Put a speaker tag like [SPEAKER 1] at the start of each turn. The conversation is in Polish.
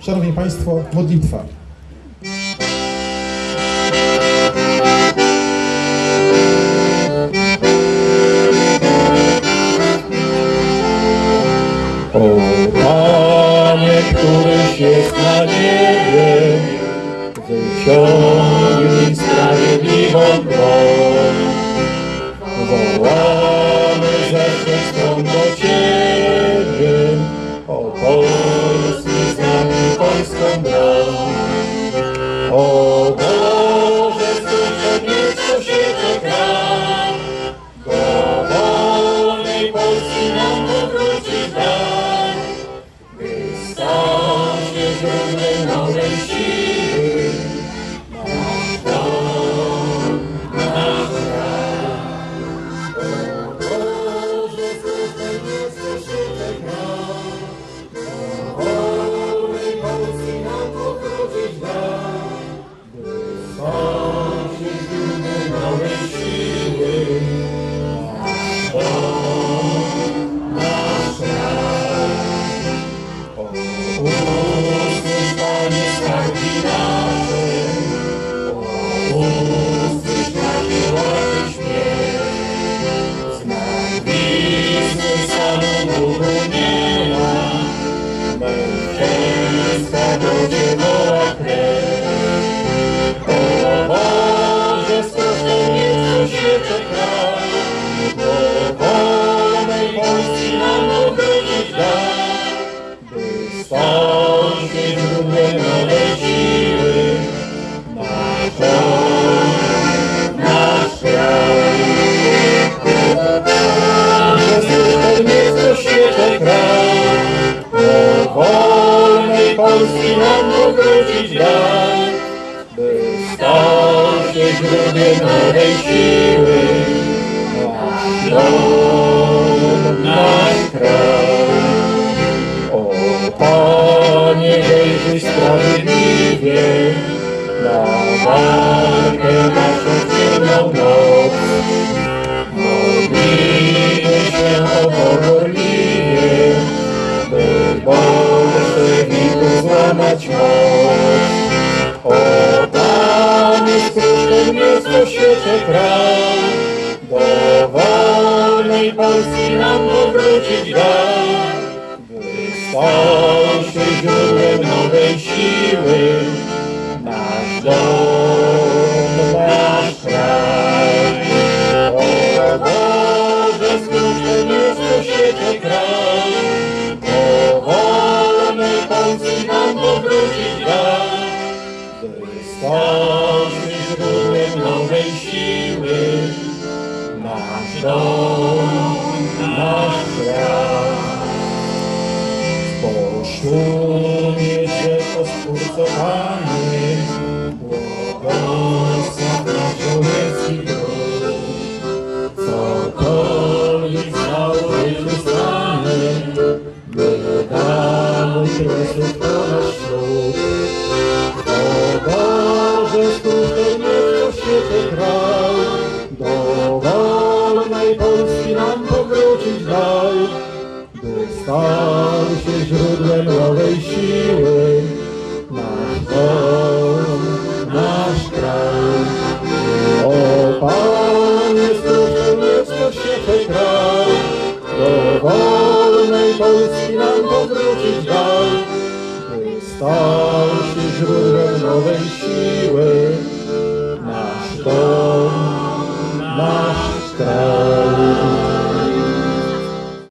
[SPEAKER 1] Szanowni Państwo, modlitwa.
[SPEAKER 2] O Panie, któryś jest na niebie, wyciągnij sprawiedliwą broń. Oh, Polski nam powrócić daj, by stał się źródłem nowej siły. Nasz dom, nasz kraj. Wejrzyj sprawiedliwie na walkę naszą ciemną noc. Modlimy się o pogorliwie, by bolszewików złamać moc. O Panie, skróć ten miasto świecie kraj, do wolnej Polski nam powrócić daj, stał się źródłem nowej siły. Nasz dom, nasz kraj. O Boże, skróć ten miasto świecie kraj, do wolnej Polski nam powrócić daj, stał się źródłem nowej siły. Nasz dom, nasz kraj. Po ciepło spurcowany, błogosław nasz żołnierski drog. Cokolwiek stało się stanie, dało się Jezus to nasz ślub. O Boże, skutkiem niech świecie kraj, do wolnej Polski nam powrócić daj, by Polski nam powrócić by stał się źródłem nowej siły.